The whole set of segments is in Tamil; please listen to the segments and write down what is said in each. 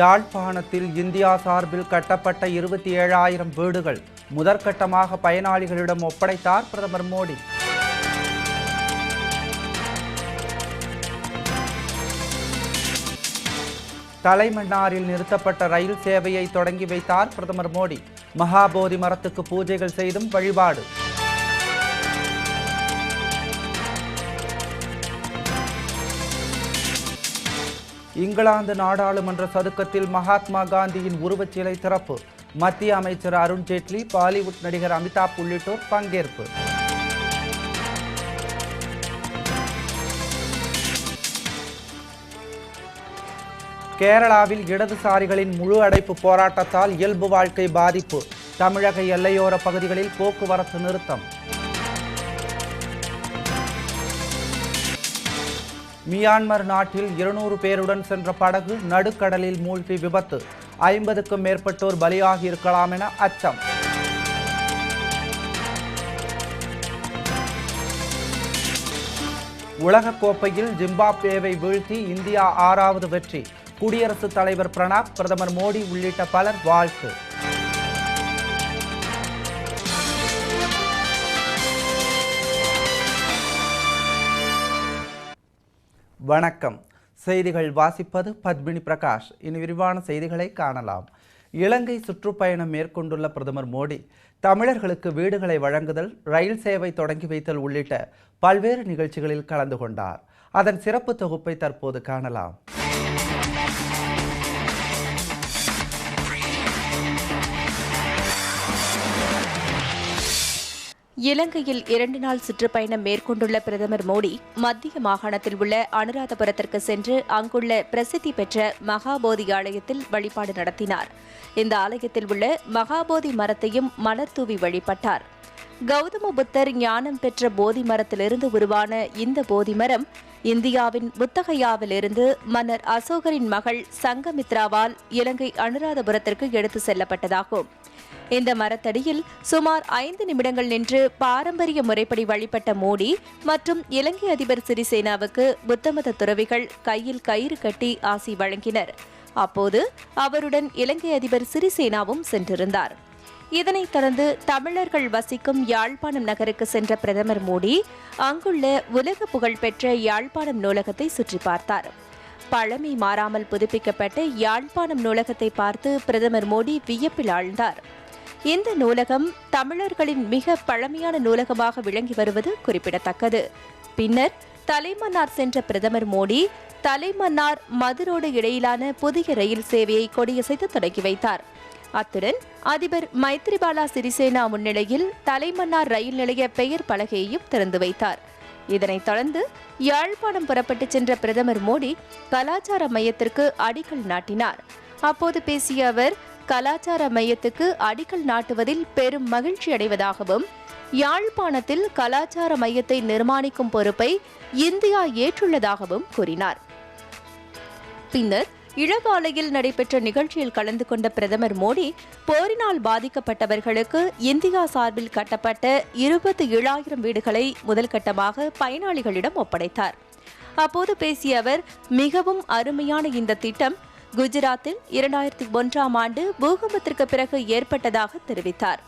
யாழ்ப்பாணத்தில் இந்தியா சார்பில் கட்டப்பட்ட இருபத்தி ஏழாயிரம் வீடுகள் முதற்கட்டமாக பயனாளிகளிடம் ஒப்படைத்தார் பிரதமர் மோடி. தலைமன்னாரில் நிறுத்தப்பட்ட ரயில் சேவையை தொடங்கி வைத்தார் பிரதமர் மோடி. மகாபோதி மரத்துக்கு பூஜைகள் செய்தும் வழிபாடு. இங்கிலாந்து நாடாளுமன்ற சதுக்கத்தில் மகாத்மா காந்தியின் உருவச்சிலை திறப்பு. மத்திய அமைச்சர் அருண்ஜேட்லி பாலிவுட் நடிகர் அமிதாப் உள்ளிட்டோர் பங்கேற்பு. கேரளாவில் இடதுசாரிகளின் முழு அடைப்பு போராட்டத்தால் இயல்பு வாழ்க்கை பாதிப்பு. தமிழக எல்லையோர பகுதிகளில் போக்குவரத்து நிறுத்தம். மியான்மர் நாட்டில் இருநூறு பேருடன் சென்ற படகு நடுக்கடலில் மூழ்கி விபத்து. ஐம்பதுக்கும் மேற்பட்டோர் பலியாகி இருக்கலாம் என அச்சம். உலகக்கோப்பையில் ஜிம்பாப்வேவை வீழ்த்தி இந்தியா ஆறாவது வெற்றி. குடியரசுத் தலைவர் பிரணாப் பிரதமர் மோடி உள்ளிட்ட பலர் வாழ்த்து. வணக்கம். செய்திகள் வாசிப்பது பத்மினி பிரகாஷ். இனி விரிவான செய்திகளை காணலாம். இலங்கை சுற்றுப்பயணம் மேற்கொண்டுள்ள பிரதமர் மோடி தமிழர்களுக்கு வீடுகளை வழங்குதல் ரயில் சேவை தொடங்கி வைத்தல் உள்ளிட்ட பல்வேறு நிகழ்ச்சிகளில் கலந்து கொண்டார். அதன் சிறப்பு தொகுப்பை தற்போது காணலாம். இலங்கையில் இரண்டு நாள் சுற்றுப்பயணம் மேற்கொண்டுள்ள பிரதமர் மோடி மத்திய மாகாணத்தில் உள்ள அனுராதபுரத்திற்கு சென்று அங்குள்ள பிரசித்தி பெற்ற மகாபோதி ஆலயத்தில் வழிபாடு நடத்தினார். இந்த ஆலயத்தில் உள்ள மகாபோதி மரத்தையும் மலர் தூவி வழிபட்டார். கௌதம புத்தர் ஞானம் பெற்ற போதி மரத்திலிருந்து உருவான இந்த போதி மரம் இந்தியாவின் புத்தகையாவிலிருந்து மன்னர் அசோகரின் மகள் சங்கமித்ராவால் இலங்கை அனுராதபுரத்திற்கு எடுத்து செல்லப்பட்டதாகும். இந்த மரத்தடியில் சுமார் ஐந்து நிமிடங்கள் நின்று பாரம்பரிய முறைப்படி வழிபட்ட மோடி மற்றும் இலங்கை அதிபர் சிறிசேனாவுக்கு புத்தமத துறவிகள் கையில் கயிறு கட்டி ஆசி வழங்கினர். அப்போது அவருடன் இலங்கை அதிபர் சிறிசேனாவும் சென்றிருந்தார். இதனைத் தொடர்ந்து தமிழர்கள் வசிக்கும் யாழ்ப்பாணம் நகருக்கு சென்ற பிரதமர் மோடி அங்குள்ள உலக புகழ்பெற்ற யாழ்ப்பாணம் நூலகத்தை சுற்றி பார்த்தார். பழமை மாறாமல் புதுப்பிக்கப்பட்ட யாழ்ப்பாணம் நூலகத்தை பார்த்து பிரதமர் மோடி வியப்பில் ஆழ்ந்தார். இந்த நூலகம் தமிழர்களின் மிக பழமையான நூலகமாக விளங்கி வருவது குறிப்பிடத்தக்கது. பின்னர் தலைமன்னார் சென்ற பிரதமர் மோடி தலைமன்னார் மதுரோடு இடையிலான புதிய ரயில் சேவையை கொடியசைத்து தொடங்கி வைத்தார். அத்துடன் அதிபர் மைத்ரிபாலா சிறிசேனா முன்னிலையில் தலைமன்னார் ரயில் நிலைய பெயர் பலகையையும் திறந்து வைத்தார். இதனைத் தொடர்ந்து யாழ்ப்பாணம் புறப்பட்டு சென்ற பிரதமர் மோடி கலாச்சார மையத்திற்கு அடிக்கல் நாட்டினார். அப்போது பேசிய அவர் கலாச்சார மையத்துக்கு அடிக்கல் நாட்டுவதில் பெரும் மகிழ்ச்சி அடைவதாகவும் யாழ்ப்பாணத்தில் கலாச்சார மையத்தை நிர்மாணிக்கும் பொறுப்பை இந்தியா ஏற்றுள்ளதாகவும் கூறினார். பின்னர் இளவாலையில் நடைபெற்ற நிகழ்ச்சியில் கலந்து கொண்ட பிரதமர் மோடி போரினால் பாதிக்கப்பட்டவர்களுக்கு இந்தியா சார்பில் கட்டப்பட்ட இருபத்தி ஏழாயிரம் வீடுகளை முதல் கட்டமாக பயனாளிகளிடம் ஒப்படைத்தார். அப்போது பேசிய அவர் மிகவும் அருமையான இந்த திட்டம் குஜராத்தில் இரண்டாயிரத்தி ஒன்றாம் ஆண்டு பூகம்பத்திற்கு பிறகு ஏற்பட்டதாக தெரிவித்தார்.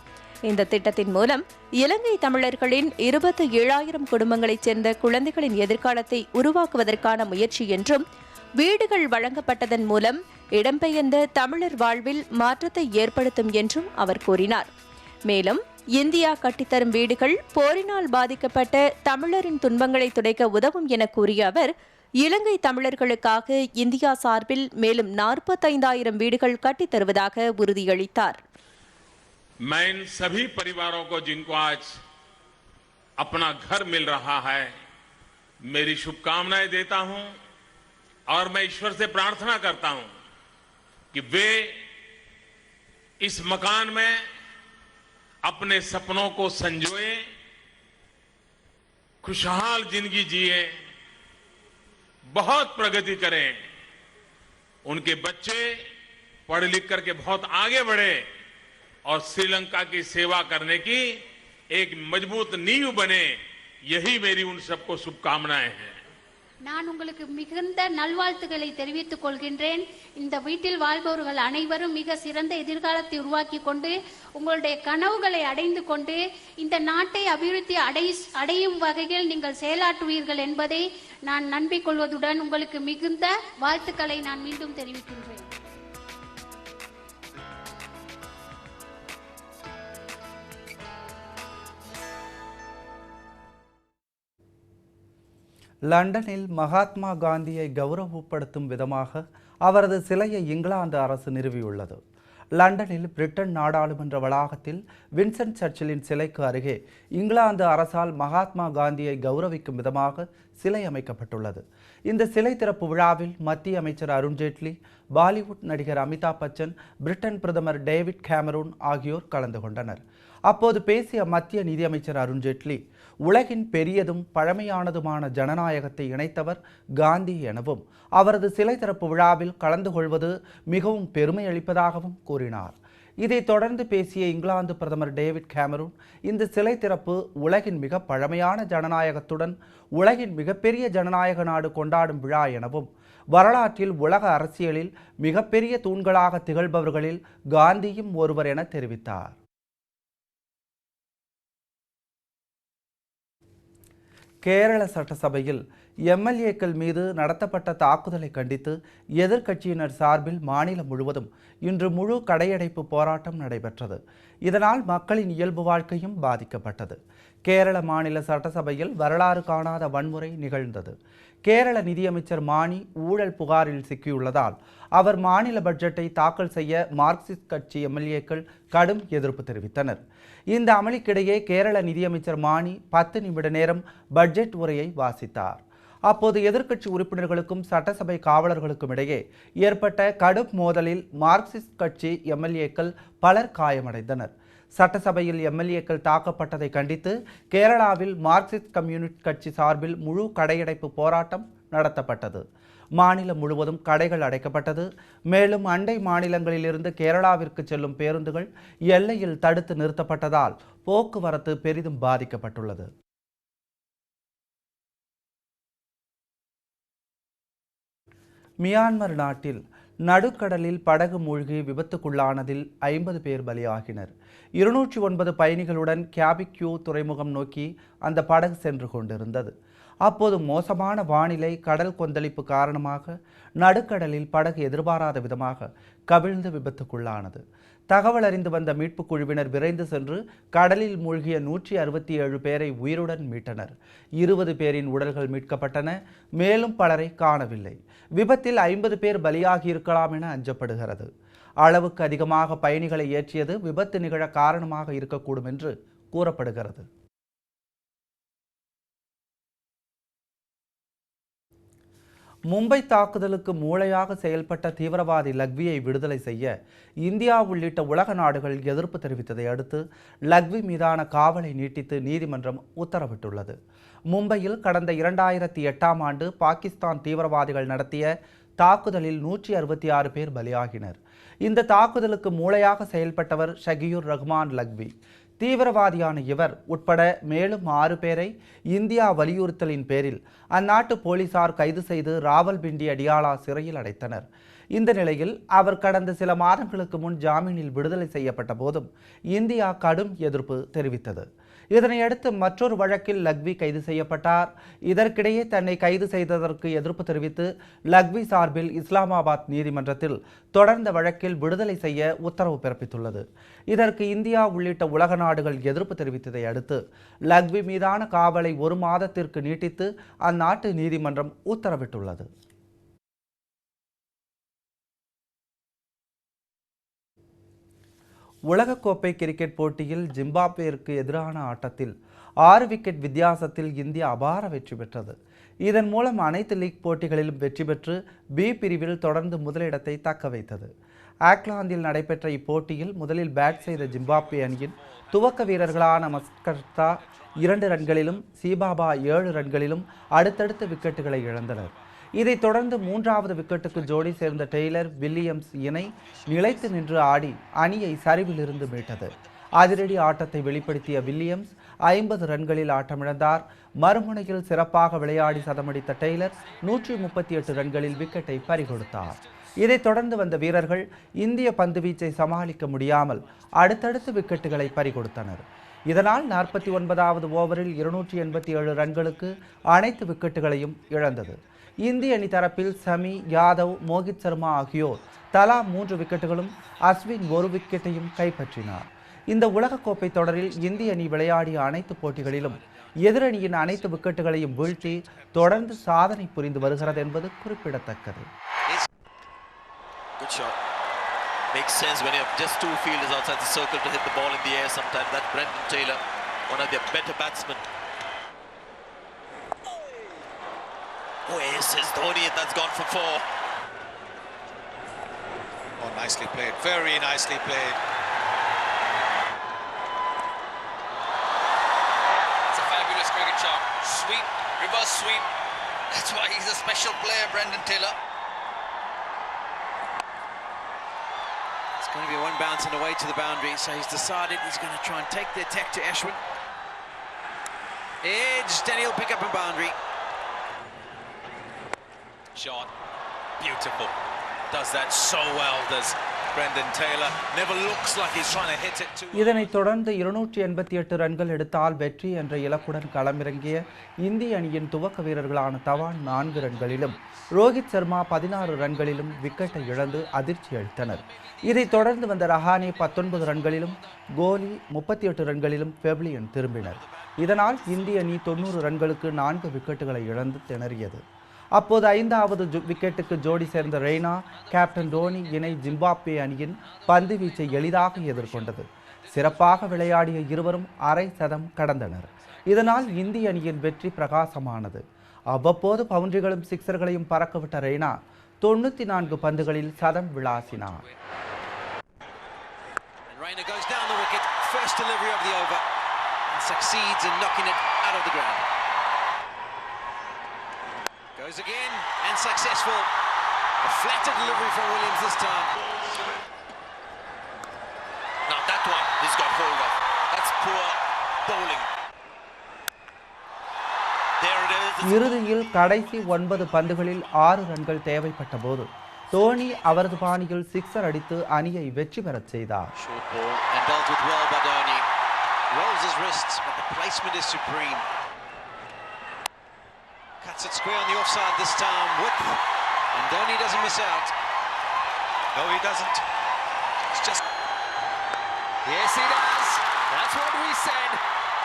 இந்த திட்டத்தின் மூலம் இலங்கை தமிழர்களின் இருபத்தி ஏழாயிரம் குடும்பங்களைச் சேர்ந்த குழந்தைகளின் எதிர்காலத்தை உருவாக்குவதற்கான முயற்சி என்றும் வீடுகள் வழங்கப்பட்டதன் மூலம் இடம்பெயர்ந்த தமிழர் வாழ்வில் மாற்றத்தை ஏற்படுத்தும் என்றும் அவர் கூறினார். மேலும் இந்தியா கட்டித்தரும் வீடுகள் போரினால் பாதிக்கப்பட்ட தமிழரின் துன்பங்களை துடைக்க உதவும் என கூறிய அவர் இலங்கை தமிழர்களுக்காக இந்தியா சார்பில் மேலும் நாற்பத்தைந்தாயிரம் வீடுகள் கட்டித் தருவதாக உறுதியளித்தார் मैं इन सभी परिवारों को जिनको आज अपना घर मिल रहा है मेरी शुभकामनाएं देता हूं और मैं ईश्वर से प्रार्थना करता हूं कि वे इस मकान में अपने सपनों को संजोए खुशहाल जिंदगी जिए बहुत प्रगति करें। उनके बच्चे पढ़ लिख करके बहुत आगे बढ़े और श्रीलंका की सेवा करने की एक मज़बूत नींव बने, यही मेरी उन सबको शुभकामनाएँ हैं। நான் உங்களுக்கு மிகுந்த நல்வாழ்த்துக்களை தெரிவித்துக் கொள்கின்றேன். இந்த வீட்டில் வாழ்பவர்கள் அனைவரும் மிக சிறந்த எதிர்காலத்தை உருவாக்கி கொண்டு உங்களுடைய கனவுகளை அடைந்து கொண்டு இந்த நாட்டை அபிவிருத்தி அடை அடையும் வகையில் நீங்கள் செயலாற்றுவீர்கள் என்பதை நான் நம்பிக்கொள்வதுடன் உங்களுக்கு மிகுந்த வாழ்த்துக்களை நான் மீண்டும் தெரிவிக்கின்றேன். லண்டனில் மகாத்மா காந்தியை கௌரவப்படுத்தும் விதமாக அவரது சிலையை இங்கிலாந்து அரசு நிறுவியுள்ளது. லண்டனில் பிரிட்டன் நாடாளுமன்ற வளாகத்தில் வின்சென்ட் சர்ச்சிலின் சிலைக்கு அருகே இங்கிலாந்து அரசால் மகாத்மா காந்தியை கௌரவிக்கும் விதமாக சிலை அமைக்கப்பட்டுள்ளது. இந்த சிலை திறப்பு விழாவில் மத்திய அமைச்சர் அருண்ஜேட்லி பாலிவுட் நடிகர் அமிதாப் பச்சன் பிரிட்டன் பிரதமர் டேவிட் கேமரூன் ஆகியோர் கலந்து கொண்டனர். அப்போது பேசிய மத்திய நிதியமைச்சர் அருண்ஜேட்லி உலகின் பெரியதும் பழமையானதுமான ஜனநாயகத்தை இணைத்தவர் காந்தி எனவும் அவரது சிலை திறப்பு விழாவில் கலந்து கொள்வது மிகவும் பெருமை அளிப்பதாகவும் கூறினார். இதைத் தொடர்ந்து பேசிய இங்கிலாந்து பிரதமர் டேவிட் கேமரூன் இந்த சிலை திறப்பு உலகின் மிக பழமையான ஜனநாயகத்துடன் உலகின் மிகப்பெரிய ஜனநாயக நாடு கொண்டாடும் விழா எனவும் வரலாற்றில் உலக அரசியலில் மிகப்பெரிய தூண்களாக திகழ்பவர்களில் காந்தியும் ஒருவர் என தெரிவித்தார். கேரள சட்டசபையில் எம்எல்ஏக்கள் மீது நடத்தப்பட்ட தாக்குதலை கண்டித்து எதிர்க்கட்சியினர் சார்பில் மாநிலம் முழுவதும் இன்று முழு கடையடைப்பு போராட்டம் நடைபெற்றது. இதனால் மக்களின் இயல்பு வாழ்க்கையும் பாதிக்கப்பட்டது. கேரள மாநில சட்டசபையில் வரலாறு காணாத வன்முறை நிகழ்ந்தது. கேரள நிதியமைச்சர் மாணி ஊழல் புகாரில் சிக்கியுள்ளதால் அவர் மாநில பட்ஜெட்டை தாக்கல் செய்ய மார்க்சிஸ்ட் கட்சி எம்எல்ஏக்கள் கடும் எதிர்ப்பு தெரிவித்தனர். இந்த அமளிக்கிடையே கேரள நிதியமைச்சர் மாணி பத்து நிமிட நேரம் பட்ஜெட் உரையை வாசித்தார். அப்போது எதிர்க்கட்சி உறுப்பினர்களுக்கும் சட்டசபை காவலர்களுக்கும் இடையே ஏற்பட்ட கடும் மோதலில் மார்க்சிஸ்ட் கட்சி எம்எல்ஏக்கள் பலர் காயமடைந்தனர். சட்டசபையில் எம்எல்ஏக்கள் தாக்கப்பட்டதை கண்டித்து கேரளாவில் மார்க்சிஸ்ட் கம்யூனிஸ்ட் கட்சி சார்பில் முழு கடையடைப்பு போராட்டம் நடத்தப்பட்டது. மாநிலம் முழுவதும் கடைகள் அடைக்கப்பட்டது. மேலும் அண்டை மாநிலங்களிலிருந்து கேரளாவிற்கு செல்லும் பேருந்துகள் எல்லையில் தடுத்து நிறுத்தப்பட்டதால் போக்குவரத்து பெரிதும் பாதிக்கப்பட்டுள்ளது. மியான்மர் நாட்டில் நடுக்கடலில் படகு மூழ்கி விபத்துக்குள்ளானதில் ஐம்பது பேர் பலியாகினர். இருநூற்றி ஒன்பது பயணிகளுடன் கேபிக்யூ துறைமுகம் நோக்கி அந்த படகு சென்று கொண்டிருந்தது. அப்போது மோசமான வானிலை கடல் கொந்தளிப்பு காரணமாக நடுக்கடலில் படகு எதிர்பாராத விதமாக கவிழ்ந்து விபத்துக்குள்ளானது. தகவல் அறிந்து வந்த மீட்புக் குழுவினர் விரைந்து சென்று கடலில் மூழ்கிய நூற்றி அறுபத்தி ஏழு பேரை உயிருடன் மீட்டனர். இருபது பேரின் உடல்கள் மீட்கப்பட்டன. மேலும் பலரை காணவில்லை. விபத்தில் ஐம்பது பேர் பலியாகி இருக்கலாம் என அஞ்சப்படுகிறது. அளவுக்கு அதிகமாக பயணிகளை ஏற்றியது விபத்து நிகழ காரணமாக இருக்கக்கூடும் என்று கூறப்படுகிறது. மும்பை தாக்குதலுக்கு மூளையாக செயல்பட்ட தீவிரவாதி லக்வியை விடுதலை செய்ய இந்தியா உள்ளிட்ட உலக நாடுகள் எதிர்ப்பு தெரிவித்ததை அடுத்து லக்வி மீதான காவலை நீட்டித்து நீதிமன்றம் உத்தரவிட்டுள்ளது. மும்பையில் கடந்த இரண்டாயிரத்தி எட்டாம் ஆண்டு பாகிஸ்தான் தீவிரவாதிகள் நடத்திய தாக்குதலில் நூற்றி அறுபத்தி ஆறு பேர் பலியாகினர். இந்த தாக்குதலுக்கு மூளையாக செயல்பட்டவர் ஷகியூர் ரஹ்மான் லக்வி. தீவிரவாதியான இவர் உட்பட மேலும் ஆறு பேரை இந்தியா வலியுறுத்தலின் பேரில் அந்நாட்டு போலீசார் கைது செய்து ராவல்பிண்டி அடியாலா சிறையில் அடைத்தனர். இந்த நிலையில் அவர் கடந்த சில மாதங்களுக்கு முன் ஜாமீனில் விடுதலை செய்யப்பட்ட போதும் இந்தியா கடும் எதிர்ப்பு தெரிவித்தது. இதனையடுத்து மற்றொரு வழக்கில் லக்வி கைது செய்யப்பட்டார். இதற்கிடையே தன்னை கைது செய்ததற்கு எதிர்ப்பு தெரிவித்து லக்வி சார்பில் இஸ்லாமாபாத் நீதிமன்றத்தில் தொடர்ந்த வழக்கில் விடுதலை செய்ய உத்தரவு பிறப்பித்துள்ளது. இதற்கு இந்தியா உள்ளிட்ட உலக நாடுகள் எதிர்ப்பு தெரிவித்ததை அடுத்து லக்வி மீதான காவலை ஒரு மாதத்திற்கு நீட்டித்து அந்நாட்டு நீதிமன்றம் உத்தரவிட்டுள்ளது. உலகக்கோப்பை கிரிக்கெட் போட்டியில் ஜிம்பாப்வேற்கு எதிரான ஆட்டத்தில் ஆறு விக்கெட் வித்தியாசத்தில் இந்தியா அபார வெற்றி பெற்றது. இதன் மூலம் அனைத்து லீக் போட்டிகளிலும் வெற்றி பெற்று பி பிரிவில் தொடர்ந்து முதலிடத்தை தக்க வைத்தது. ஆக்லாந்தில் நடைபெற்ற இப்போட்டியில் முதலில் பேட் செய்த ஜிம்பாப்வே அணியின் துவக்க வீரர்களான மஸ்கர்தா இரண்டு ரன்களிலும் சீபாபா ஏழு ரன்களிலும் அடுத்தடுத்த விக்கெட்டுகளை இழந்தனர். இதைத் தொடர்ந்து மூன்றாவது விக்கெட்டுக்கு ஜோடி சேர்ந்த டெய்லர் வில்லியம்ஸ் இணை நிலைத்து நின்று ஆடி அணியை சரிவிலிருந்து மீட்டது. அதிரடி ஆட்டத்தை வெளிப்படுத்திய வில்லியம்ஸ் ஐம்பது ரன்களில் ஆட்டமிழந்தார். மறுமுனையில் சிறப்பாக விளையாடி சதமடித்த டெய்லர் நூற்றி முப்பத்தி எட்டு ரன்களில் விக்கெட்டை பறிகொடுத்தார். இதைத் தொடர்ந்து வந்த வீரர்கள் இந்திய பந்துவீச்சை சமாளிக்க முடியாமல் அடுத்தடுத்து விக்கெட்டுகளை பறிகொடுத்தனர். இதனால் நாற்பத்தி ஒன்பதாவது ஓவரில் இருநூற்றி எண்பத்தி ஏழு ரன்களுக்கு அனைத்து விக்கெட்டுகளையும் இழந்தது. இந்திய அணி தரப்பில் சமி யாதவ் மோகித் சர்மா ஆகியோர் தலா மூன்று விக்கெட்டுகளும் அஸ்வின் ஒரு விக்கெட்டையும் கைப்பற்றினார் இந்த உலகக்கோப்பை தொடரில் இந்திய அணி விளையாடிய அனைத்து போட்டிகளிலும் எதிரணியின் அனைத்து விக்கெட்டுகளையும் வீழ்த்தி தொடர்ந்து சாதனை புரிந்து வருகிறது என்பது குறிப்பிடத்தக்கது Makes sense when you have just two fielders outside the circle to hit the ball in the air sometimes. That's Brendan Taylor, one of their better batsmen. Oh, yes, says Dhoni, that's gone for four. Oh, nicely played. Very nicely played. It's a fabulous cricket shot. Sweep, reverse sweep. That's why he's a special player, Brendan Taylor. It's going to be one bounce and away to the boundary, so he's decided he's going to try and take the attack to Ashwin. Edge, Daniel pick up a boundary. Shot. Beautiful. Does that so well, does Brendan Taylor. Never looks like he's trying to hit it too. இதனைத் தொடர்ந்து இருநூற்றி எண்பத்தி எட்டு ரன்கள் எடுத்தால் வெற்றி என்ற இலக்குடன் களமிறங்கிய இந்திய அணியின் துவக்க வீரர்களான தவான் நான்கு ரன்களிலும் ரோஹித் சர்மா பதினாறு ரன்களிலும் விக்கெட்டை இழந்து அதிர்ச்சி அளித்தனர் இதைத் தொடர்ந்து வந்த ரஹானே பத்தொன்பது ரன்களிலும் கோலி முப்பத்தி எட்டு ரன்களிலும் பெவ்லியன் திரும்பினர் இதனால் இந்திய அணி தொண்ணூறு ரன்களுக்கு நான்கு விக்கெட்டுகளை இழந்து திணறியது அப்போது ஐந்தாவது விக்கெட்டுக்கு ஜோடி சேர்ந்த ரெய்னா கேப்டன் டோனி இணை ஜிம்பாப்வே அணியின் பந்து வீச்சை எளிதாக எதிர்கொண்டது. சிறப்பாக விளையாடிய இருவரும் அரை சதம் கடந்தனர். இதனால் இந்திய அணியின் வெற்றி பிரகாசமானது. அவ்வப்போது பவுண்டரிகளும் சிக்சர்களையும் பறக்கவிட்ட ரெய்னா தொண்ணூற்றி நான்கு பந்துகளில் சதம் விளாசினார். And goes down the wicket, first delivery of the over, and succeeds in knocking it out of the ground. Goes again, and successful. A flatter delivery from Williams this time. Now that one he's got hold of. That's poor bowling. இறுதியில் கடைசி ஒன்பது பந்துகளில் ஆறு ரன்கள் தேவைப்பட்ட போது தோனி அவரது பாணியில் சிக்ஸர் அடித்து அணியை வெற்றி பெறச் செய்தார். Rolls his wrists, but the placement is supreme. Cuts it square on the offside this time, width, and Dhoni doesn't miss out. No, he doesn't. It's just Yes, he does. That's what we said.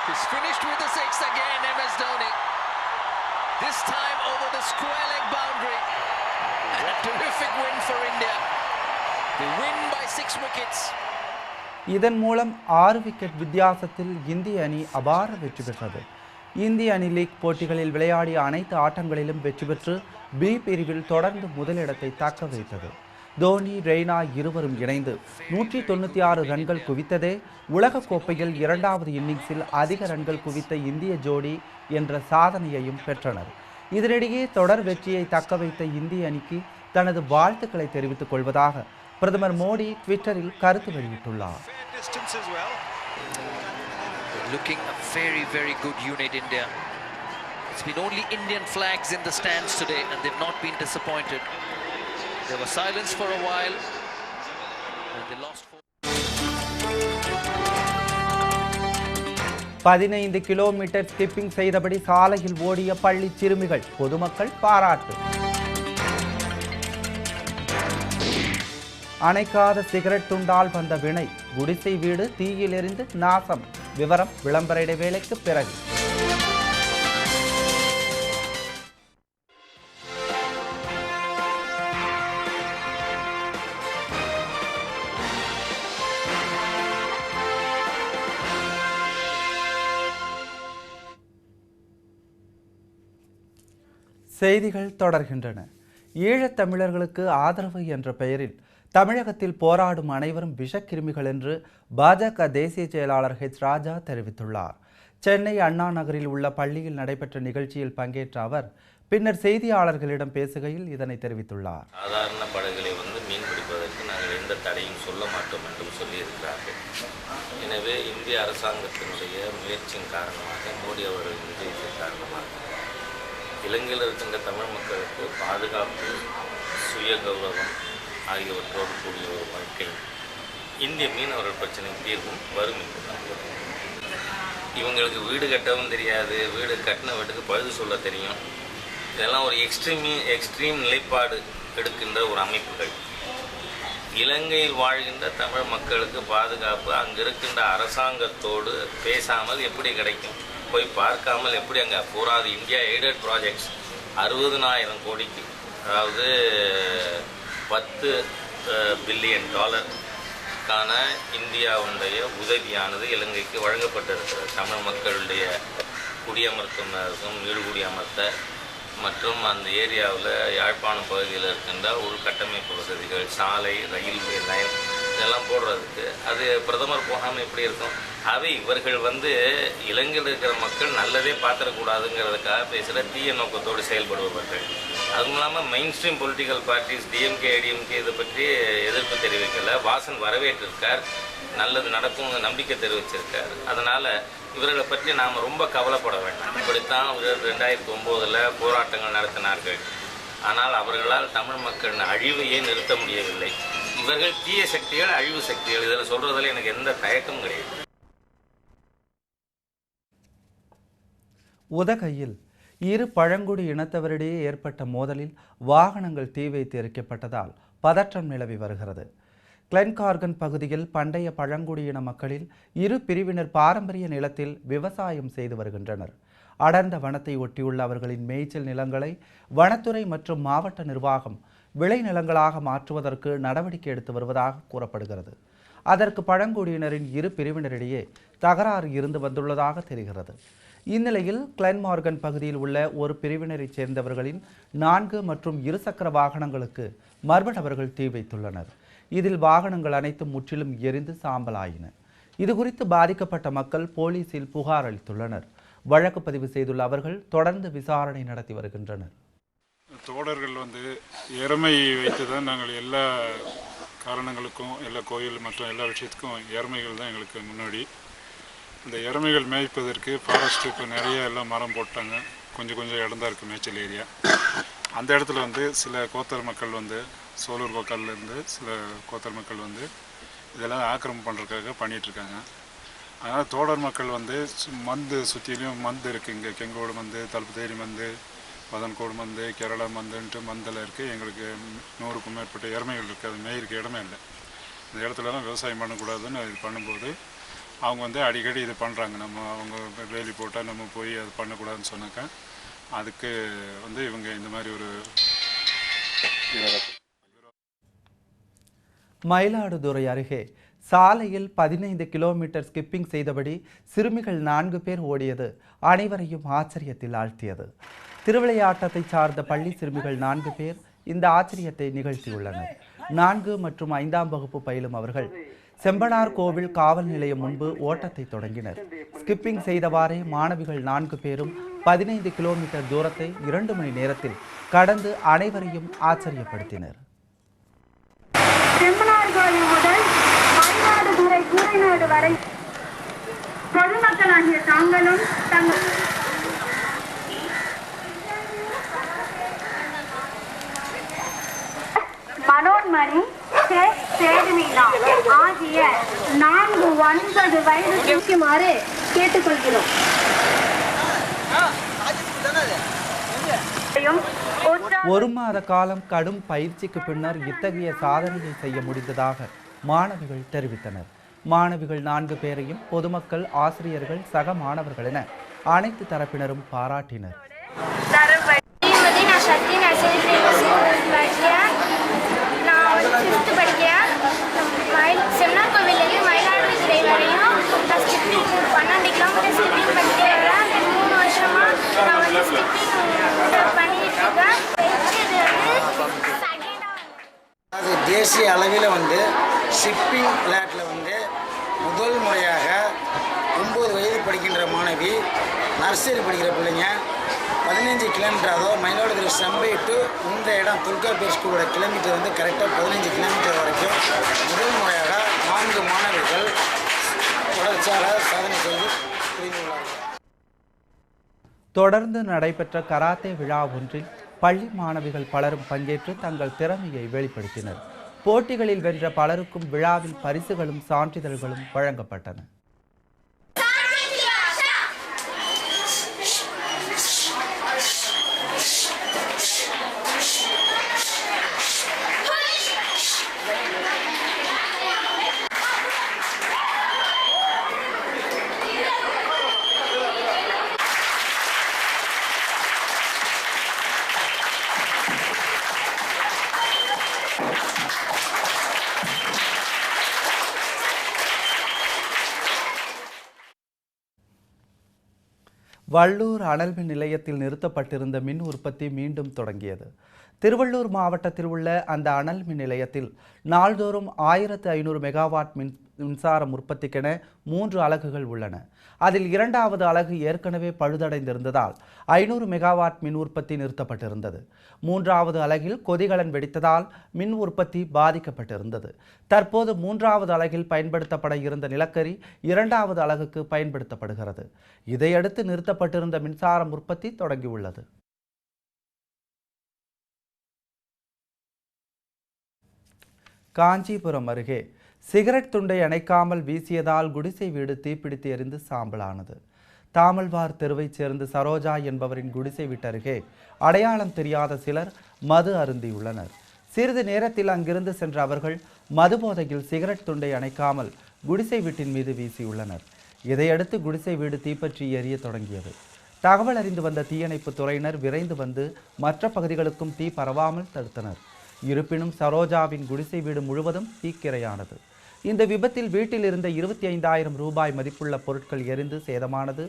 He's finished with the six again, MS Dhoni. This time over the square leg boundary. And a terrific win for India. They win by six wickets. இதன் மூலம் ஆறு விக்கெட் வித்தியாசத்தில் இந்திய அணி அபார வெற்றி பெற்றது இந்திய அணி லீக் போட்டிகளில் விளையாடிய அனைத்து ஆட்டங்களிலும் வெற்றி பெற்று பி பிரிவில் தொடர்ந்து முதலிடத்தை தக்க வைத்தது. தோனி ரெய்னா இருவரும் இணைந்து நூற்றி தொண்ணூற்றி ஆறு ரன்கள் குவித்ததே உலகக்கோப்பையில் இரண்டாவது இன்னிங்ஸில் அதிக ரன்கள் குவித்த இந்திய ஜோடி என்ற சாதனையையும் பெற்றனர். இதனிடையே தொடர் வெற்றியை தக்க வைத்த இந்திய அணிக்கு தனது வாழ்த்துக்களை தெரிவித்துக் கொள்வதாக பிரதமர் மோடி ட்விட்டரில் கருத்து வெளியிட்டுள்ளார். Looking a very, very good unit, India. It's been only Indian flags in the stands today, and they've not been disappointed. There was silence for a while, and they lost four. பதினைந்து கிலோமீட்டர் ஸ்கிப்பிங் செய்தபடி சாலையில் ஓடிய பள்ளி சிறுமிகள் பொதுமக்கள் பாராட்டு அணைக்காத சிகரெட் துண்டால் வந்த வினை குடிசை வீடு தீயிலிருந்து நாசம் விவரம் விளம்பர இடைவேளைக்கு பிறகு. செய்திகள் தொடர்கின்றன. ஈழத் தமிழர்களுக்கு ஆதரவு என்ற பெயரில் தமிழகத்தில் போராடும் அனைவரும் விஷக்கிருமிகள் என்று பாஜக தேசிய செயலாளர் ஹெச் ராஜா தெரிவித்துள்ளார். சென்னை அண்ணா நகரில் உள்ள பள்ளியில் நடைபெற்ற நிகழ்ச்சியில் பங்கேற்ற அவர் பின்னர் செய்தியாளர்களிடம் பேசுகையில் இதனை தெரிவித்துள்ளார். சாதாரண படகுகளை வந்து மீன் பிடிப்பதற்கு நாங்கள் எந்த தடையும் சொல்ல மாட்டோம் என்றும் சொல்லியிருக்கிறார்கள். எனவே இந்திய அரசாங்கத்தினுடைய முயற்சியின் காரணமாக மோடி அவர்களின் விஜயத்தின் காரணமாக இலங்கையில் இருக்கின்ற தமிழ் மக்களுக்கு பாதுகாப்பு சுய கௌரவம் ஆகியவற்றோடு கூடிய ஒரு வாழ்க்கை இந்திய மீனவர்கள் பிரச்சனை தீர்வும் வரும் இவங்களுக்கு வீடு கட்டவும் தெரியாது வீடு கட்டின வீட்டுக்கு பழுது சொல்ல தெரியும். இதெல்லாம் ஒரு எக்ஸ்ட்ரீமி எக்ஸ்ட்ரீம் நிலைப்பாடு எடுக்கின்ற ஒரு அமைப்புகள். இலங்கையில் வாழ்கின்ற தமிழ் மக்களுக்கு பாதுகாப்பு அங்கே இருக்கின்ற அரசாங்கத்தோடு பேசாமல் எப்படி கிடைக்கும்? போய் பார்க்காமல் எப்படி அங்கே போராது? இந்தியா எய்டட் ப்ராஜெக்ட்ஸ் அறுபதுனாயிரம் கோடிக்கு. அதாவது பத்து பில்லியன் டாலருக்கான இந்தியாவுடைய உதவியானது இலங்கைக்கு வழங்கப்பட்டிருக்கிறது. தமிழ் மக்களுடைய குடியமர்த்தும் ஈடுகுடியமர்த்த மற்றும் அந்த ஏரியாவில் யாழ்ப்பாணம் பகுதியில் இருக்கின்ற உள்கட்டமைப்பு வசதிகள் சாலை ரயில்வே லைன் இதெல்லாம் போடுறதுக்கு அது பிரதமர் போகாமல் எப்படி இருக்கும்? அவை இவர்கள் வந்து இலங்கையில் இருக்கிற மக்கள் நல்லதே பார்த்துடக்கூடாதுங்கிறதுக்காக பேசுகிற தீய நோக்கத்தோடு செயல்படுபவர்கள். அதுவும் இல்லாமல் main stream political parties DMK ADMK இதை பற்றி எதிர்ப்பு தெரிவிக்கலை. வாசன் வரவேற்றிருக்கார். நல்லது நடக்கும் நம்பிக்கை தெரிவிச்சிருக்கார். அதனால் இவர்களை பற்றி நாம் ரொம்ப கவலைப்பட வேண்டாம். இப்படித்தான் இவர்கள் ரெண்டாயிரத்தி ஒம்போதில் போராட்டங்கள் நடத்தினார்கள். ஆனால் அவர்களால் தமிழ் மக்களின் அழிவையே நிறுத்த முடியவில்லை. இவர்கள் தீய சக்திகள் அழிவு சக்திகள். இதில் சொல்கிறதில் எனக்கு எந்த தயக்கமும் கிடையாது. உதகையில் இரு பழங்குடி இனத்தவரிடையே ஏற்பட்ட மோதலில் வாகனங்கள் தீ வைத்து எரிக்கப்பட்டதால் பதற்றம் நிலவி வருகிறது. கிளென்கார்கன் பகுதியில் பண்டைய பழங்குடியின மக்களில் இரு பிரிவினர் பாரம்பரிய நிலத்தில் விவசாயம் செய்து வருகின்றனர். அடர்ந்த வனத்தை ஒட்டியுள்ள அவர்களின் மேய்ச்சல் நிலங்களை வனத்துறை மற்றும் மாவட்ட நிர்வாகம் விளைநிலங்களாக மாற்றுவதற்கு நடவடிக்கை எடுத்து வருவதாக கூறப்படுகிறது. அதற்கு பழங்குடியினரின் இரு பிரிவினரிடையே தகராறு இருந்து வந்துள்ளதாக தெரிகிறது. இந்நிலையில் கிளென்மார்கன் பகுதியில் உள்ள ஒரு பிரிவினரைச் சேர்ந்தவர்களின் நான்கு மற்றும் இருசக்கர வாகனங்களுக்கு மர்ம நபர்கள் தீ வைத்துள்ளனர். இதில் வாகனங்கள் அனைத்தும் முற்றிலும் எரிந்து சாம்பலாயின. இதுகுறித்து பாதிக்கப்பட்ட மக்கள் போலீசில் புகார் அளித்துள்ளனர். வழக்கு பதிவு செய்துள்ள அவர்கள் தொடர்ந்து விசாரணை நடத்தி வருகின்றனர். தோடர்கள் வந்து எருமை வைத்து தான் நாங்கள் எல்லா காரணங்களுக்கும் எல்லா கோயில் மற்றும் எல்லா விஷயத்துக்கும் எருமைகள் தான் எங்களுக்கு முன்னாடி இந்த எருமைகள் மேய்ப்பதற்கு ஃபாரஸ்ட் இப்போ நிறைய எல்லாம் மரம் போட்டாங்க. கொஞ்சம் கொஞ்சம் இடம் தான் இருக்குது மேய்ச்சல் ஏரியா. அந்த இடத்துல வந்து சில கோத்தர் மக்கள் வந்து சோலூர் கோக்கால்லேருந்து சில கோத்தர் மக்கள் வந்து இதெல்லாம் ஆக்கிரமம் பண்ணுறதுக்காக பண்ணிகிட்ருக்காங்க அதனால் தோடர் மக்கள் வந்து சு- மந்து சுற்றிலையும் மந்து இருக்குது இங்கே. கெங்கோடு மந்து தலுப்புத்தேரி மந்து பதன்கோடு மந்து கேரளா மந்துன்ட்டு மந்தில் இருக்குது எங்களுக்கு நூறுக்கும் மேற்பட்ட இறமைகள் இருக்குது அது மேயிருக்கு இடமே இல்லை. இந்த இடத்துலலாம் விவசாயம் பண்ணக்கூடாதுன்னு இது பண்ணும்போது அவங்க வந்து அடிக்கடி இது பண்ணுறாங்க நம்ம அவங்க வேலி போட்டால் நம்ம போய் அது பண்ணக்கூடாதுன்னு சொன்னாக்கா அதுக்கு வந்து இவங்க இந்த மாதிரி ஒரு மயிலாடுதுறை அருகே சாலையில் பதினைந்து கிலோமீட்டர் ஸ்கிப்பிங் செய்தபடி சிறுமிகள் நான்கு பேர் ஓடியது அனைவரையும் ஆச்சரியத்தில் ஆழ்த்தியது. திருவிளையாட்டத்தை சார்ந்த பள்ளி சிறுமிகள் நான்கு பேர் இந்த ஆச்சரியத்தை நிகழ்த்தியுள்ளனர். நான்கு மற்றும் ஐந்தாம் வகுப்பு பயிலும் அவர்கள் செம்பனார் கோவில் காவல் நிலையம் முன்பு ஓட்டத்தை தொடங்கினர். ஸ்கிப்பிங் செய்தவாறே மாணவிகள் நான்கு பேரும் பதினைந்து கிலோமீட்டர் தூரத்தை இரண்டு மணி நேரத்தில் கடந்து அனைவரையும் ஆச்சரியப்படுத்தினர். பொதுமக்களாகிய தாங்களும் தங்கள் மனோன்மணி கே. சேதுமீனா ஆகிய நான்கு ஒன்பது வயது இருக்குமாறு கேட்டுக்கொள்கிறோம். உற்சாக ஒரு மாத காலம் கடும் பயிற்சிக்கு பின்னர் இத்தகைய சாதனையை செய்ய முடிந்ததாக மாணவிகள் தெரிவித்தனர். மாணவிகள் நான்கு பேரையும் பொதுமக்கள் ஆசிரியர்கள் சக மாணவர்கள் என அனைத்து தரப்பினரும் பாராட்டினர் ஸ்ரீமதி நான் சக்தி நர்சரி ஃபேமஸ் படிக்கிறேன் நான் வந்து ஃபிஃப்த்து படிக்கிறேன் மயில் செம்னார் கோவிலேருந்து மயிலாடுதுறை வரையும் நான் ஸ்கிப்பிங் பன்னெண்டு கிலோமீட்டர் ஸ்கிப்பிங் பண்ணிட்டு வரேன் ரெண்டு மூணு வருஷமாக நான் வந்து ஸ்கிப்பிங் பண்ணிட்டு இருக்கேன். அது தேசிய அளவில் வந்து ஷிப்பிங் விளையாட்டில் வந்து முதல் முறையாக ஒம்பது வயது படிக்கின்ற மாணவி நர்சரி படிக்கிற பிள்ளைங்க பதினஞ்சு கிலோமீட்டர் அதாவது மயிலாடுதுறை செம்பை டு இந்த இடம் தொல்காப்பியர் ஸ்கூலோட கிலோமீட்டர் வந்து கரெக்டாக பதினஞ்சு கிலோமீட்டர் வரைக்கும். முதல் முறையாக நான்கு மாணவர்கள் தொடர்ச்சியாக சாதனை செய்து புரிந்துள்ளார்கள் தொடர்ந்து நடைபெற்ற கராத்தே விழா ஒன்றில் பள்ளி மாணவிகள் பலரும் பங்கேற்று தங்கள் திறமையை வெளிப்படுத்தினர். போட்டிகளில் வென்ற பலருக்கும் விழாவில் பரிசுகளும் சான்றிதழ்களும் வழங்கப்பட்டன. வள்ளூர் அனல்மின் நிலையத்தில் நிறுத்தப்பட்டிருந்த மின் உற்பத்தி மீண்டும் தொடங்கியது. திருவள்ளூர் மாவட்டத்தில் உள்ள அந்த அனல் மின் நிலையத்தில் நாள்தோறும் ஆயிரத்து ஐநூறு மெகாவாட் மின் மின்சாரம் உற்பத்திக்கென மூன்று அலகுகள் உள்ளன. அதில் இரண்டாவது அலகு ஏற்கனவே பழுதடைந்திருந்ததால் ஐநூறு மெகாவாட் மின் உற்பத்தி நிறுத்தப்பட்டிருந்தது. மூன்றாவது அலகில் கொதிகலன் வெடித்ததால் மின் உற்பத்தி பாதிக்கப்பட்டிருந்தது. தற்போது மூன்றாவது அலகில் பயன்படுத்தப்பட இருந்த நிலக்கரி இரண்டாவது அலகுக்கு பயன்படுத்தப்படுகிறது. இதையடுத்து நிறுத்தப்பட்டிருந்த மின்சாரம் உற்பத்தி தொடங்கியுள்ளது. காஞ்சிபுரம் அருகே சிகரெட் துண்டை அணைக்காமல் வீசியதால் குடிசை வீடு தீப்பிடித்து எரிந்து சாம்பலானது. தாமல்வார் தெருவைச் சேர்ந்த சரோஜா என்பவரின் குடிசை வீட்டருகே அடையாளம் தெரியாத சிலர் மது அருந்தியுள்ளனர். சிறிது நேரத்தில் அங்கிருந்து சென்ற அவர்கள் மது போதையில் சிகரெட் துண்டை அணைக்காமல் குடிசை வீட்டின் மீது வீசியுள்ளனர். இதையடுத்து குடிசை வீடு தீப்பற்றி எரிய தொடங்கியது. தகவல் அறிந்து வந்த தீயணைப்பு துறையினர் விரைந்து வந்து மற்ற பகுதிகளுக்கும் தீ பரவாமல் தடுத்தனர். இருப்பினும் சரோஜாவின் குடிசை வீடு முழுவதும் தீக்கிரையானது. இந்த விபத்தில் வீட்டில் இருந்த இருபத்தி ஐந்தாயிரம் ரூபாய் மதிப்புள்ள பொருட்கள் எரிந்து சேதமானது.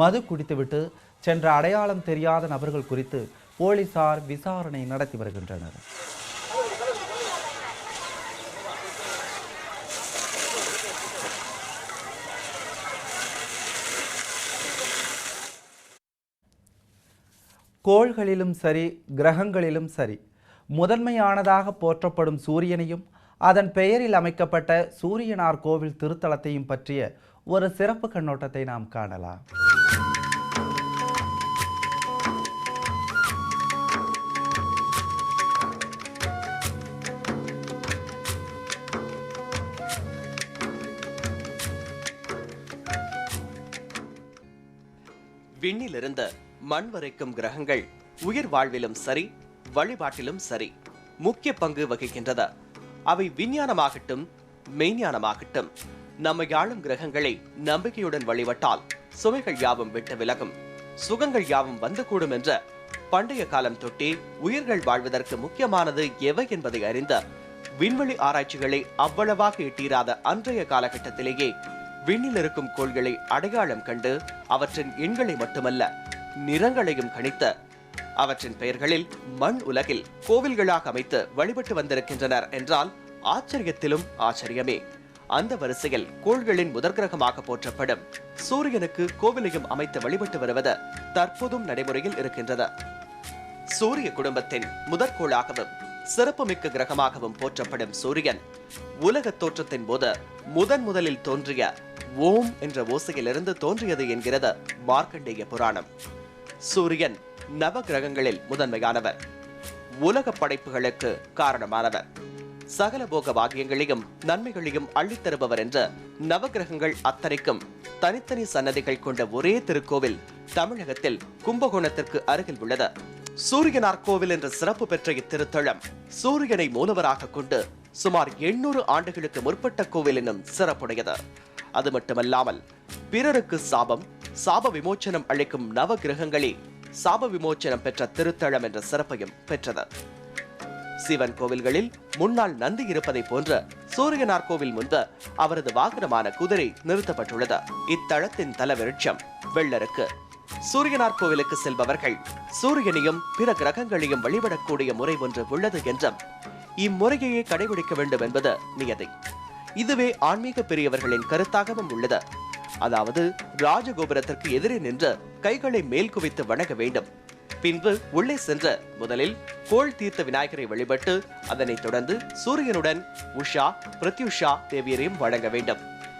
மது குடித்துவிட்டு சென்ற அடையாளம் தெரியாத நபர்கள் குறித்து போலீசார் விசாரணை நடத்தி வருகின்றனர். கோள்களிலும் சரி கிரகங்களிலும் சரி முதன்மையானதாக போற்றப்படும் சூரியனையும் அதன் பெயரில் அமைக்கப்பட்ட சூரியனார் கோவில் திருத்தலத்தையும் பற்றிய ஒரு சிறப்பு கண்ணோட்டத்தை நாம் காணலாம். விண்ணிலிருந்து மண் வரைக்கும் கிரகங்கள் உயிர் வாழ்விலும் சரி வழிபாட்டிலும் சரி முக்கிய பங்கு வகிக்கின்றது அவை விஞ்ஞானமாகட்டும் மெய்ஞானமாகட்டும். நம்மை ஆளும் கிரகங்களை நம்பிக்கையுடன் வழிபட்டால் சுமைகள் யாவும் விட்டு விலகும். சுகங்கள் யாவும் வந்து கூடும் என்ற பண்டைய காலம் தொட்டே உயிர்கள் வாழ்வதற்கு முக்கியமானது எவை என்பதை அறிந்த விண்வெளி ஆராய்ச்சிகளை அவ்வளவாக எட்டீராத அன்றைய காலகட்டத்திலேயே விண்ணில் இருக்கும் கோள்களை அடையாளம் கண்டு அவற்றின் எண்களை மட்டுமல்ல நிறங்களையும் கணித்த அவற்றின் பெயர்களில் மண் உலகில் கோவில்களாக அமைத்து வழிபட்டு வந்திருக்கின்றனர் என்றால் ஆச்சரியத்திலும் ஆச்சரியமே. அந்த வரிசையில் கோள்களின் முதற்கிரகமாக போற்றப்படும் சூரியனுக்கு கோவிலையும் அமைத்து வழிபட்டு வருவது தற்போதும் நடைமுறையில் இருக்கின்றது. சூரிய குடும்பத்தின் முதற்கோளாகவும் சிறப்புமிக்க கிரகமாகவும் போற்றப்படும் சூரியன் உலக தோற்றத்தின் போது முதன் முதலில் தோன்றிய ஓம் என்ற ஓசையிலிருந்து தோன்றியது என்கிறது மார்க்கண்டேய புராணம். சூரியன் நவ கிரகங்களில் முதன்மையானவர். உலக படைப்புகளுக்கு காரணமானவர். சகல போக பாகியங்களையும் நன்மைகளையும் அள்ளித்தருபவர் என்ற நவகிரகங்கள் அத்தனைக்கும் தனித்தனி சன்னதிகள் கொண்ட ஒரே திருக்கோவில் தமிழகத்தில் கும்பகோணத்திற்கு அருகில் உள்ளது. சூரியனார் கோவில் என்ற சிறப்பு பெற்ற இத்திருத்தலம் சூரியனை மூலவராக கொண்டு சுமார் எண்ணூறு ஆண்டுகளுக்கு முற்பட்ட கோவில் என்னும் சிறப்புடையது. அது மட்டுமல்லாமல் பிறருக்கு சாபம் சாப விமோச்சனம் அளிக்கும் நவ கிரகங்களே சாப விமோச்சனம் பெற்ற திருத்தலம் என்ற சிறப்பையும் பெற்றது. சிவன் கோவில்களில் முன்னால் நந்தி இருப்பதை போன்ற சூரியனார் கோவில் முன்பு அவரது வாகனமான குதிரை நிறுத்தப்பட்டுள்ளது. இத்தளத்தின் தலவிருட்சம் வெள்ளருக்கு. சூரியனார் கோவிலுக்கு செல்பவர்கள் சூரியனையும் பிற கிரகங்களையும் வழிபடக்கூடிய முறை ஒன்று உள்ளது என்றும் இம்முறையையே கடைபிடிக்க வேண்டும் என்பது நியதி. இதுவே ஆன்மீக பெரியவர்களின் கருத்தாகவும் உள்ளது. அதாவது ராஜகோபுரத்திற்கு எதிரே நின்று கைகளை மேல் குவித்து வணங்க வேண்டும். பின்பு உள்ளே சென்று முதலில் கோள் தீர்த்த விநாயகரை வழிபட்டு அதனைத் தொடர்ந்து சூரியனுடன் உஷா பிரத்யுஷா தேவியரையும் வழங்க வேண்டும்.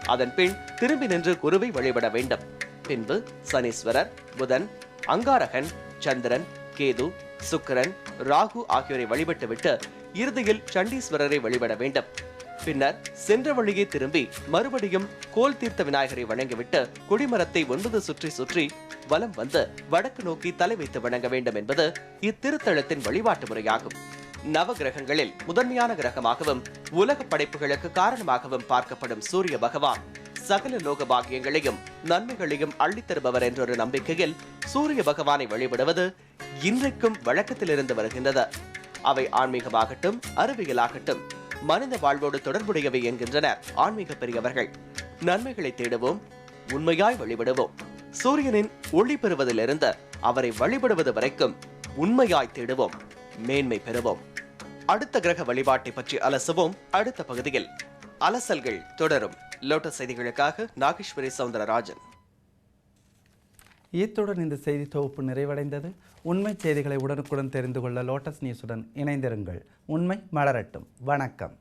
அதன் பின் திரும்பி நின்று குருவை வழிபட வேண்டும். பின்பு சனீஸ்வரர் புதன் அங்காரகன் சந்திரன் கேது சுக்கரன் ராகு ஆகியோரை வழிபட்டுவிட்டு இறுதியில் சண்டீஸ்வரரை வழிபட வேண்டும். பின்னர் சென்ற வழியே திரும்பி மறுபடியும் கோல் தீர்த்த விநாயகரை வணங்கிவிட்டு கொடிமரத்தை ஒன்பது சுற்றி சுற்றி வலம் வந்து வடக்கு நோக்கி தலை வைத்து வணங்க வேண்டும் என்பது இத்திருத்தலத்தின் வழிபாட்டு முறையாகும். நவ கிரகங்களில் முதன்மையான கிரகமாகவும் உலக படைப்புகளுக்கு காரணமாகவும் பார்க்கப்படும் சூரிய பகவான் சகல லோக பாக்கியங்களையும் நன்மைகளையும் அள்ளித்தருபவர் என்றொரு நம்பிக்கையில் சூரிய பகவானை வழிபடுவது இன்றைக்கும் வழக்கத்தில் இருந்து வருகின்றது. அவை ஆன்மீகமாகட்டும் அறிவியலாகட்டும் மனித வாழ்வோடு தொடர்புடையவை என்கின்றனர் ஆன்மீக பெரியவர்கள். நன்மைகளை தேடுவோம் உண்மையாய் வழிபடுவோம். சூரியனின் ஒளி பெறுவதிலிருந்து அவரை வழிபடுவது வரைக்கும் உண்மையாய் தேடுவோம் மேன்மை பெறுவோம். அடுத்த கிரக வழிபாட்டை பற்றி அலசுவோம் அடுத்த பகுதியில். அலசல்கள் தொடரும். லோட்டஸ் செய்திகளுக்காக நாகேஸ்வரி சவுந்தரராஜன். இத்துடன் இந்த செய்தி தொகுப்பு நிறைவடைந்தது. உண்மை செய்திகளை உடனுக்குடன் தெரிந்து கொள்ள லோட்டஸ் நியூஸுடன் இணைந்திருங்கள். உண்மை மலரட்டும். வணக்கம்.